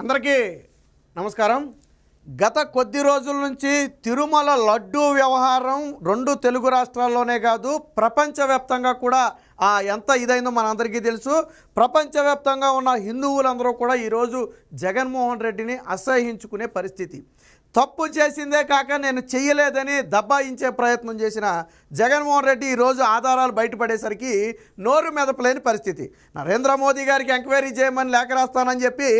అందరికీ నమస్కారం. గత కొద్ది రోజుల నుంచి తిరుమల లడ్డూ వ్యవహారం రెండు తెలుగు రాష్ట్రాల్లోనే కాదు ప్రపంచవ్యాప్తంగా కూడా ఎంత ఇదైందో మనందరికీ తెలుసు. ప్రపంచవ్యాప్తంగా ఉన్న హిందువులందరూ కూడా ఈరోజు జగన్మోహన్ రెడ్డిని అసహించుకునే పరిస్థితి. తప్పు చేసిందే కాక నేను చెయ్యలేదని దబ్బాయించే ప్రయత్నం చేసిన జగన్మోహన్ రెడ్డి ఈరోజు ఆధారాలు బయటపడేసరికి నోరు మెదపలేని పరిస్థితి. నరేంద్ర మోదీ గారికి ఎంక్వైరీ చేయమని లేఖ రాస్తానని చెప్పి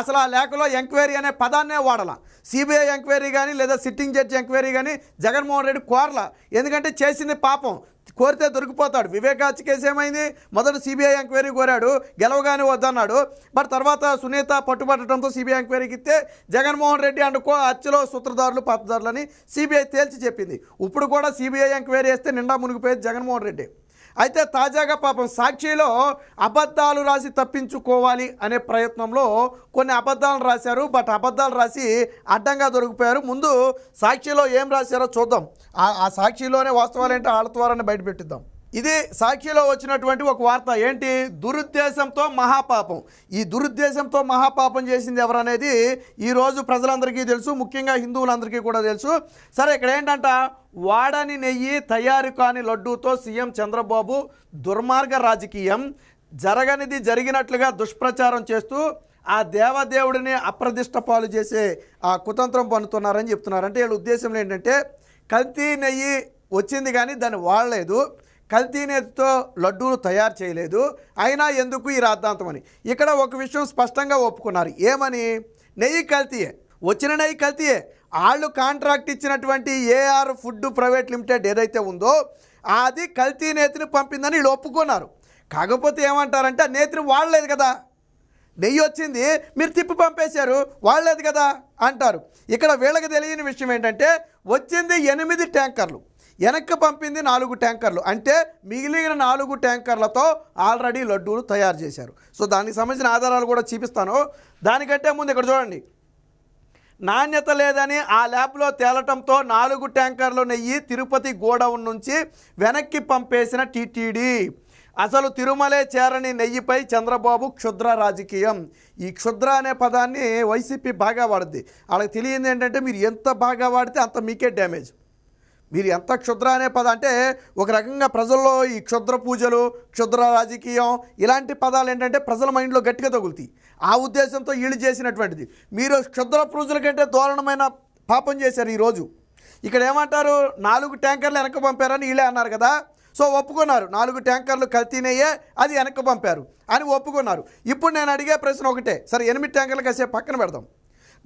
అసలు ఆ లేఖలో ఎంక్వైరీ అనే పదాన్నే వాడాల. సిబిఐ ఎంక్వైరీ కానీ లేదా సిట్టింగ్ జడ్జి ఎంక్వైరీ కానీ జగన్మోహన్ రెడ్డి కోరల. ఎందుకంటే చేసింది పాపం. కోరితే దొరికిపోతాడు. వివేకాచి కేసు ఏమైంది? మొదట సిబిఐ ఎంక్వైరీ కోరాడు. గెలవగానే వద్దన్నాడు. బట్ తర్వాత సునీత పట్టుబట్టడంతో సిబిఐ ఎంక్వైరీకి ఇస్తే జగన్మోహన్ రెడ్డి అండుకో హత్యలో సూత్రధారులు పాత్రధారులని సిబిఐ తేల్చి చెప్పింది. ఇప్పుడు కూడా సిబిఐ ఎంక్వైరీ వేస్తే నిండా మునిగిపోయేది జగన్మోహన్ రెడ్డి. అయితే తాజాగా పాపం సాక్షిలో అబద్ధాలు రాసి తప్పించుకోవాలి అనే ప్రయత్నంలో కొన్ని అబద్ధాలు రాశారు. బట్ అబద్ధాలు రాసి అడ్డంగా దొరికిపోయారు. ముందు సాక్షిలో ఏం రాశారో చూద్దాం. ఆ- సాక్షిలోనే వాస్తవాలు ఏంటో ఆడతారని ద్వారానే బయటపెట్టిద్దాం ఇది సాక్షిలో వచ్చినటువంటి ఒక వార్త. ఏంటి? దురుద్దేశంతో మహాపాపం. ఈ దురుద్దేశంతో మహాపాపం చేసింది ఎవరనేది ఈరోజు ప్రజలందరికీ తెలుసు ముఖ్యంగా హిందువులందరికీ కూడా తెలుసు. సరే ఇక్కడ ఏంటంట? వాడని నెయ్యి తయారు కాని లడ్డూతో సీఎం చంద్రబాబు దుర్మార్గ రాజకీయం. జరగనిది జరిగినట్లుగా దుష్ప్రచారం చేస్తూ ఆ దేవదేవుడిని అప్రదిష్ట పాలు చేసే ఆ కుతంత్రం పన్నుతున్నారని చెప్తున్నారు. అంటే వీళ్ళ ఉద్దేశంలో ఏంటంటే కల్తీ నెయ్యి వచ్చింది కానీ దాన్ని వాడలేదు. కల్తీ నేతితో లడ్డూలు తయారు చేయలేదు. అయినా ఎందుకు ఈ రాద్ధాంతం అని? ఇక్కడ ఒక విషయం స్పష్టంగా ఒప్పుకున్నారు. ఏమని? నెయ్యి కల్తీయే. వచ్చిన నెయ్యి కల్తీయే. వాళ్ళు కాంట్రాక్ట్ ఇచ్చినటువంటి ఏఆర్ ఫుడ్ ప్రైవేట్ లిమిటెడ్ ఏదైతే ఉందో అది కల్తీ నేతిని పంపిందని వీళ్ళు ఒప్పుకున్నారు. కాకపోతే ఏమంటారంటే ఆ నేతిని వాడలేదు కదా. నెయ్యి వచ్చింది మీరు తిప్పి పంపేశారు వాడలేదు కదా అంటారు. ఇక్కడ వీళ్ళకి తెలియని విషయం ఏంటంటే వచ్చింది ఎనిమిది ట్యాంకర్లు. వెనక్కి పంపింది నాలుగు ట్యాంకర్లు. అంటే మిగిలిన నాలుగు ట్యాంకర్లతో ఆల్రెడీ లడ్డూలు తయారు చేశారు. సో దానికి సంబంధించిన ఆధారాలు కూడా చూపిస్తాను. దానికంటే ముందు ఇక్కడ చూడండి. నాణ్యత లేదని ఆ ల్యాబ్లో తేలటంతో నాలుగు ట్యాంకర్లు నెయ్యి తిరుపతి గోడౌన్ నుంచి వెనక్కి పంపేసిన టీటీడీ. అసలు తిరుమలే చేరని నెయ్యిపై చంద్రబాబు క్షుద్ర రాజకీయం. ఈ క్షుద్ర అనే పదాన్ని వైసీపీ బాగా వాడుద్ది. వాళ్ళకి తెలియంది ఏంటంటే మీరు ఎంత బాగా వాడితే అంత మీకే డ్యామేజ్. మీరు ఎంత క్షుద్ర అనే పద అంటే ఒక రకంగా ప్రజల్లో ఈ క్షుద్ర పూజలు క్షుద్ర రాజకీయం ఇలాంటి పదాలు ఏంటంటే ప్రజల మైండ్లో గట్టిగా తగులుతాయి. ఆ ఉద్దేశంతో వీళ్ళు చేసినటువంటిది. మీరు క్షుద్ర పూజల కంటే దారుణమైన పాపం చేశారు ఈరోజు ఇక్కడ ఏమంటారు? నాలుగు ట్యాంకర్లు వెనక్కి పంపారని వీళ్ళే అన్నారు కదా. సో ఒప్పుకున్నారు. నాలుగు ట్యాంకర్లు కల్తీనయ్యే అది వెనక్కి పంపారు అని ఒప్పుకున్నారు. ఇప్పుడు నేను అడిగే ప్రశ్న ఒకటే. సరే ఎనిమిది ట్యాంకర్లు కాసేపు పక్కన పెడదాం.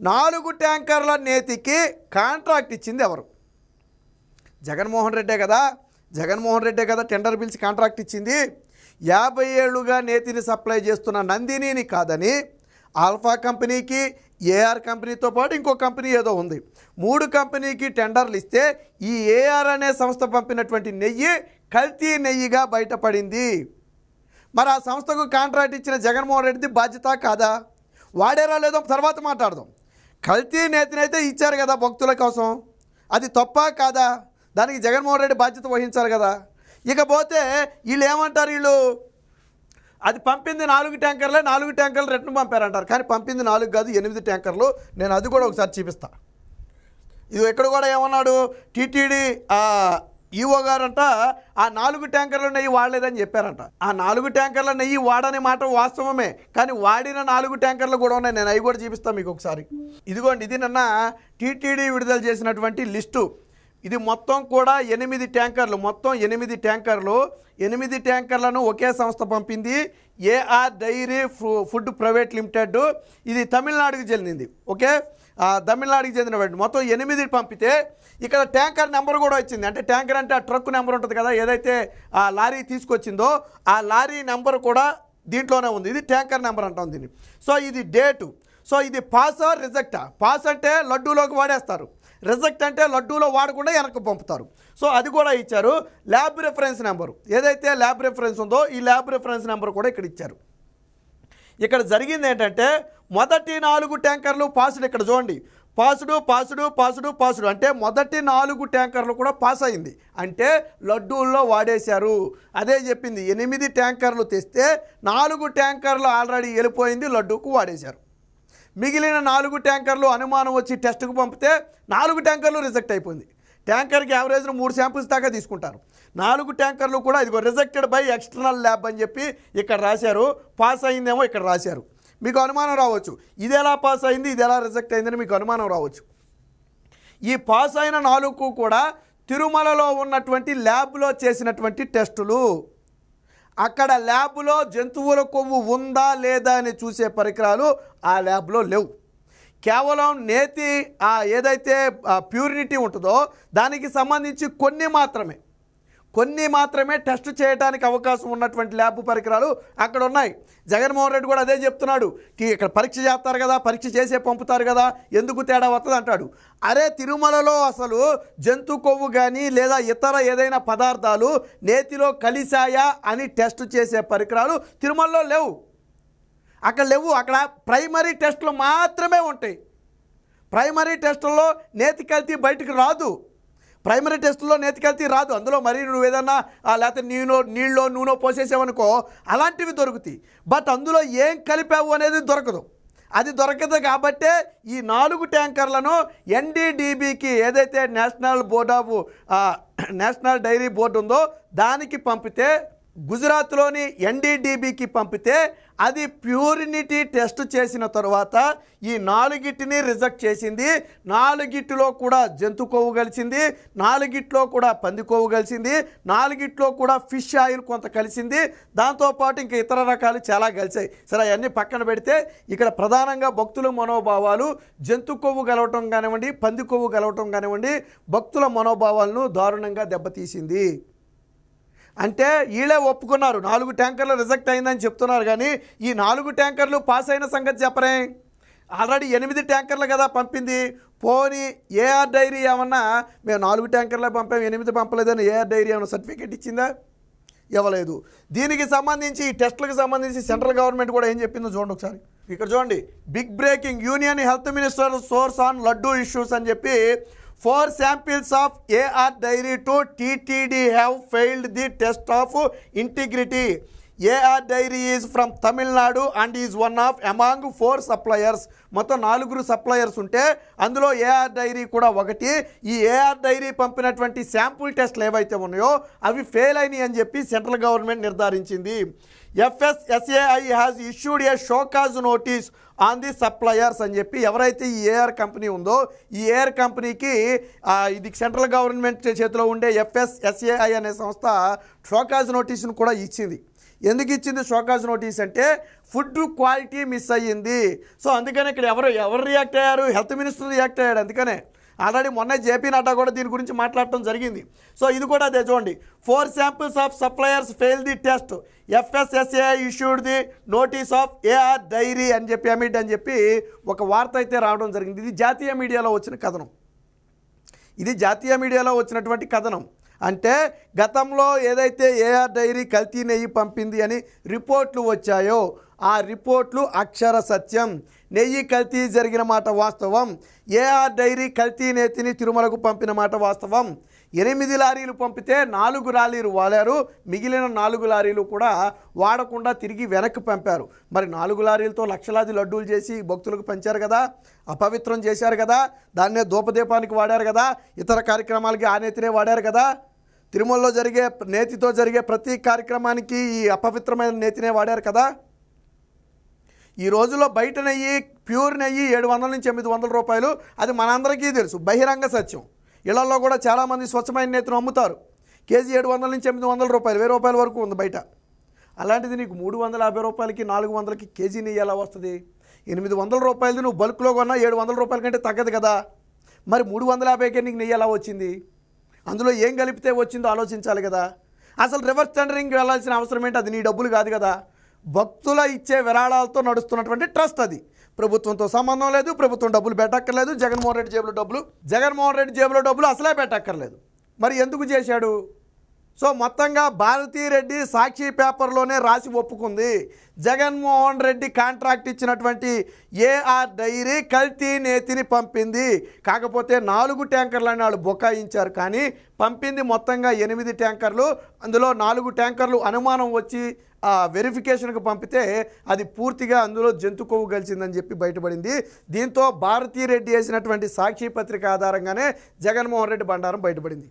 నాలుగు ట్యాంకర్ల నేతికి కాంట్రాక్ట్ ఇచ్చింది ఎవరు? జగన్మోహన్ రెడ్డే కదా జగన్మోహన్ రెడ్డే కదా టెండర్ పిలిచి కాంట్రాక్ట్ ఇచ్చింది. యాభై ఏళ్ళుగా నేతిని సప్లై చేస్తున్న నందినిని కాదని ఆల్ఫా కంపెనీకి ఏఆర్ కంపెనీతో పాటు ఇంకో కంపెనీ ఏదో ఉంది. మూడు కంపెనీకి టెండర్లు ఇస్తే ఈ ఏఆర్ అనే సంస్థ పంపినటువంటి నెయ్యి కల్తీ నెయ్యిగా బయటపడింది. మరి ఆ సంస్థకు కాంట్రాక్ట్ ఇచ్చిన జగన్మోహన్ రెడ్డిది బాధ్యత కాదా? వాడేరా లేదో తర్వాత మాట్లాడదాం. కల్తీ నేతనైతే ఇచ్చారు కదా భక్తుల కోసం. అది తప్ప కాదా? దానికి జగన్మోహన్ రెడ్డి బాధ్యత వహించాలి కదా. ఇకపోతే వీళ్ళు ఏమంటారు వీళ్ళు? అది పంపింది నాలుగు ట్యాంకర్లే నాలుగు ట్యాంకర్లు రిటర్న్ పంపారంటారు. కానీ పంపింది నాలుగు కాదు ఎనిమిది ట్యాంకర్లు. నేను అది కూడా ఒకసారి చూపిస్తా. ఇది ఎక్కడ కూడా ఏమన్నాడు? టీటీడీ ఈఓ గారంట ఆ నాలుగు ట్యాంకర్ల నెయ్యి వాడలేదని చెప్పారంట. ఆ నాలుగు ట్యాంకర్ల నెయ్యి వాడని మాట వాస్తవమే. కానీ వాడిన నాలుగు ట్యాంకర్లు కూడా ఉన్నాయి. నేను అవి కూడా చూపిస్తాను మీకు ఒకసారి. ఇదిగోండి ఇది నిన్న టీటీడీ విడుదల చేసినటువంటి లిస్టు. ఇది మొత్తం కూడా ఎనిమిది ట్యాంకర్లు. మొత్తం ఎనిమిది ట్యాంకర్లు. ఎనిమిది ట్యాంకర్లను ఒకే సంస్థ పంపింది ఏఆర్ డైరీ ఫు- ఫుడ్ ప్రైవేట్ లిమిటెడ్. ఇది తమిళనాడుకి చెందింది. ఓకే? ఆ, తమిళనాడుకి చెందినటువంటి మొత్తం ఎనిమిది పంపితే ఇక్కడ ట్యాంకర్ నెంబర్ కూడా వచ్చింది. అంటే ట్యాంకర్ అంటే ఆ ట్రక్ నెంబర్ ఉంటుంది కదా ఏదైతే ఆ లారీ తీసుకొచ్చిందో ఆ లారీ నెంబర్ కూడా దీంట్లోనే ఉంది. ఇది ట్యాంకర్ నెంబర్ అంటాం దీన్ని. సో ఇది డేటు. సో ఇది పాస్ ఆర్ రిజెక్టా? పాస్ అంటే లడ్డూలోకి వాడేస్తారు. రిజెక్ట్ అంటే లడ్డూలో వాడకుండా వెనక్కి పంపుతారు. సో అది కూడా ఇచ్చారు. Lab reference number. ఏదైతే ల్యాబ్ రిఫరెన్స్ ఉందో ఈ ల్యాబ్ రిఫరెన్స్ నెంబర్ కూడా ఇక్కడ ఇచ్చారు. ఇక్కడ జరిగింది ఏంటంటే మొదటి నాలుగు ట్యాంకర్లు పాసుడు ఇక్కడ చూడండి. పాసుడు పాసుడు పాసుడు పాసుడు అంటే మొదటి నాలుగు ట్యాంకర్లు కూడా పాస్ అయింది. అంటే లడ్డూల్లో వాడేశారు. అదే చెప్పింది. ఎనిమిది ట్యాంకర్లు తెస్తే నాలుగు ట్యాంకర్లు ఆల్రెడీ వెళ్ళిపోయింది లడ్డూకు వాడేశారు. మిగిలిన నాలుగు ట్యాంకర్లు అనుమానం వచ్చి టెస్ట్కు పంపితే నాలుగు ట్యాంకర్లు రిజెక్ట్ అయిపోయింది. ట్యాంకర్కి యావరేజ్ను మూడు శాంపిల్స్ దాకా తీసుకుంటారు. నాలుగు ట్యాంకర్లు కూడా ఇదిగో రిజెక్టెడ్ బై ఎక్స్టర్నల్ ల్యాబ్ అని చెప్పి ఇక్కడ రాశారు. పాస్ అయిందేమో ఇక్కడ రాశారు. మీకు అనుమానం రావచ్చు. ఇది ఎలా పాస్ అయింది? ఇది ఎలా రిజెక్ట్ అయిందని మీకు అనుమానం రావచ్చు. ఈ పాస్ అయిన నాలుగు కూడా తిరుమలలో ఉన్నటువంటి ల్యాబ్లో చేసినటువంటి టెస్టులు. అక్కడ ల్యాబ్లో జంతువుల కొవ్వు ఉందా లేదా అని చూసే పరికరాలు ఆ ల్యాబ్లో లేవు. కేవలం నేతి ఆ ఏదైతే ప్యూరిటీ ఉంటుందో దానికి సంబంధించి కొన్ని మాత్రమే. కొన్ని మాత్రమే టెస్ట్ చేయడానికి అవకాశం ఉన్నటువంటి ల్యాబ్ పరికరాలు అక్కడ ఉన్నాయి. జగన్మోహన్ రెడ్డి కూడా అదే చెప్తున్నాడు. "కి- ఇక్కడ పరీక్ష చేస్తారు కదా పరీక్ష చేసే పంపుతారు కదా ఎందుకు తేడా వస్తుంది అంటాడు. అరే తిరుమలలో అసలు జంతు కొవ్వు కానీ లేదా ఇతర ఏదైనా పదార్థాలు నేతిలో కలిశాయా అని టెస్ట్ చేసే పరికరాలు తిరుమలలో లేవు. అక్కడ లేవు. అక్కడ ప్రైమరీ టెస్టులు మాత్రమే ఉంటాయి. ప్రైమరీ టెస్టుల్లో నేతి కల్తీ బయటకు రాదు. ప్రైమరీ టెస్టులో నేతి రాదు. అందులో మరి నువ్వు ఏదన్నా లేకపోతే నీలో నీళ్ళలో నూనె పోసేసావనుకో అలాంటివి దొరుకుతాయి. బట్ అందులో ఏం కలిపావు అనేది దొరకదు. అది దొరకదు కాబట్టే ఈ నాలుగు ట్యాంకర్లను ఎన్డీడీబీకి ఏదైతే national board of national dairy board ఉందో దానికి పంపితే గుజరాత్లోని ఎన్డీడీబీకి పంపితే అది ప్యూరినిటీ టెస్ట్ చేసిన తర్వాత ఈ నాలుగిటిని రిజెక్ట్ చేసింది. నాలుగిట్లో కూడా జంతు కొవ్వు కలిసింది. నాలుగిట్లో కూడా పంది కొవ్వు కలిసింది. నాలుగిట్లో కూడా ఫిష్ ఆయిల్ కొంత కలిసింది. దాంతోపాటు ఇంకా ఇతర రకాలు చాలా కలిసాయి. సరే అవన్నీ పక్కన పెడితే ఇక్కడ ప్రధానంగా భక్తుల మనోభావాలు జంతు కొవ్వు కలవటం కానివ్వండి పంది కొవ్వు కలవటం కానివ్వండి భక్తుల మనోభావాలను దారుణంగా దెబ్బతీసింది. అంటే వీళ్ళే ఒప్పుకున్నారు. నాలుగు ట్యాంకర్లు రిజెక్ట్ అయిందని చెప్తున్నారు కానీ ఈ నాలుగు ట్యాంకర్లు పాస్ అయిన సంగతి చెప్పరే. ఆల్రెడీ ఎనిమిది ట్యాంకర్లు కదా పంపింది. పోనీ ఏఆర్ డైరీ ఏమన్నా మేము నాలుగు ట్యాంకర్లే పంపాం ఎనిమిది పంపలేదని ఏఆర్ డైరీ ఏమైనా సర్టిఫికేట్ ఇచ్చిందా? ఇవ్వలేదు. దీనికి సంబంధించి ఈ టెస్టులకు సంబంధించి సెంట్రల్ గవర్నమెంట్ కూడా ఏం చెప్పిందో చూడండి ఒకసారి. ఇక్కడ చూడండి. Big breaking union health minister source on laddu issues అని చెప్పి Four samples of AR diary to TTD have failed the test of integrity. AR dairy is from Tamil Nadu and is one of among four suppliers మొత్తం నాలుగురు suppliers ఉంటే అందులో AR dairy కూడా ఒకటి. ఈ AR dairy పంపినటువంటి sample టెస్ట్లు ఏవైతే ఉన్నాయో అవి ఫెయిల్ అయినాయి అని చెప్పి central government నిర్ధారించింది. FSSAI has issued a show cause notice on the suppliers అని చెప్పి ఎవరైతే ఈ ఏఆర్ కంపెనీ ఉందో ఈ ఏఆర్ కంపెనీకి ఇది సెంట్రల్ గవర్నమెంట్ చేతిలో ఉండే ఎఫ్ఎస్ఎస్ఏఐ అనే సంస్థ షోకాజ్ నోటీసును కూడా ఇచ్చింది. ఎందుకు ఇచ్చింది షోకాజ్ నోటీస్ అంటే ఫుడ్ క్వాలిటీ మిస్ అయ్యింది. సో అందుకని ఇక్కడ ఎవరు ఎవరు రియాక్ట్ అయ్యారు? హెల్త్ మినిస్టర్ రియాక్ట్ అయ్యాడు అందుకనే. ఆల్రెడీ మొన్న జేపీ నడ్డా కూడా దీని గురించి మాట్లాడటం జరిగింది. సో ఇది కూడా అదే చూడండి. Four samples of suppliers fail the test FSSA issued the notice of AR dairy అని చెప్పి అమిడ్ అని చెప్పి ఒక వార్త అయితే రావడం జరిగింది. ఇది జాతీయ మీడియాలో వచ్చిన కథనం. ఇది జాతీయ మీడియాలో వచ్చినటువంటి కథనం. అంటే గతంలో ఏదైతే ఏఆర్ డైరీ కల్తీ నెయ్యి పంపింది అని రిపోర్ట్లు వచ్చాయో ఆ రిపోర్ట్లు అక్షర సత్యం. నెయ్యి కల్తీ జరిగిన మాట వాస్తవం. ఏఆర్ డైరీ కల్తీ నేతిని తిరుమలకు పంపిన మాట వాస్తవం. ఎనిమిది లారీలు పంపితే నాలుగు లారీలు వాడారు. మిగిలిన నాలుగు లారీలు కూడా వాడకుండా తిరిగి వెనక్కి పంపారు. మరి నాలుగు లారీలతో లక్షలాది లడ్డూలు చేసి భక్తులకు పంచారు కదా అపవిత్రం చేశారు కదా దాన్నే ధూపదీపానికి వాడారు కదా ఇతర కార్యక్రమాలకి ఆ నేతినే వాడారు కదా. తిరుమలలో జరిగే నేతితో జరిగే ప్రతి కార్యక్రమానికి ఈ అపవిత్రమైన నేతినే వాడారు కదా. ఈ రోజుల్లో బయట నెయ్యి ప్యూర్ నెయ్యి ఏడు వందల నుంచి ఎనిమిది వందల రూపాయలు. అది మనందరికీ తెలుసు. బహిరంగ సత్యం. ఇళ్ళలో కూడా చాలామంది స్వచ్ఛమైన నేతను అమ్ముతారు. కేజీ ఏడు వందల నుంచి ఎనిమిది వందల రూపాయలు వెయ్యి రూపాయల వరకు ఉంది బయట. అలాంటిది నీకు మూడు వందల యాభై రూపాయలకి నాలుగు వందలకి కేజీ నెయ్యి ఎలా వస్తుంది? ఎనిమిది వందల రూపాయలది నువ్వు బల్క్లో కొన్నా ఏడు వందల రూపాయల కంటే తగ్గదు కదా. మరి మూడు వందల యాభైకే నీకు నెయ్యి ఎలా వచ్చింది? అందులో ఏం కలిపితే వచ్చిందో ఆలోచించాలి కదా. అసలు రివర్స్ టెండరింగ్కి వెళ్ళాల్సిన అవసరం ఏంటి? అది నీ డబ్బులు కాదు కదా. భక్తుల ఇచ్చే విరాళాలతో నడుస్తున్నటువంటి ట్రస్ట్ అది. ప్రభుత్వంతో సంబంధం లేదు ప్రభుత్వం డబ్బులు పెట్టక్కర్లేదు జగన్మోహన్ రెడ్డి జేబులో డబ్బులు జగన్మోహన్ రెడ్డి జేబులో డబ్బులు అసలే పెట్టక్కర్లేదు. మరి ఎందుకు చేశాడు? సో మొత్తంగా భారతీరెడ్డి సాక్షి పేపర్లోనే రాసి ఒప్పుకుంది. జగన్మోహన్ రెడ్డి కాంట్రాక్ట్ ఇచ్చినటువంటి ఏఆర్ డైరీ కల్తీ నేతిని పంపింది. కాకపోతే నాలుగు ట్యాంకర్లని వాళ్ళు బొకాయించారు. కానీ పంపింది మొత్తంగా ఎనిమిది ట్యాంకర్లు. అందులో నాలుగు ట్యాంకర్లు అనుమానం వచ్చి ఆ పంపితే అది పూర్తిగా అందులో జంతు కొవ్వు కలిసిందని చెప్పి బయటపడింది. దీంతో భారతీరెడ్డి వేసినటువంటి సాక్షి పత్రిక ఆధారంగానే జగన్మోహన్ రెడ్డి బండారం బయటపడింది.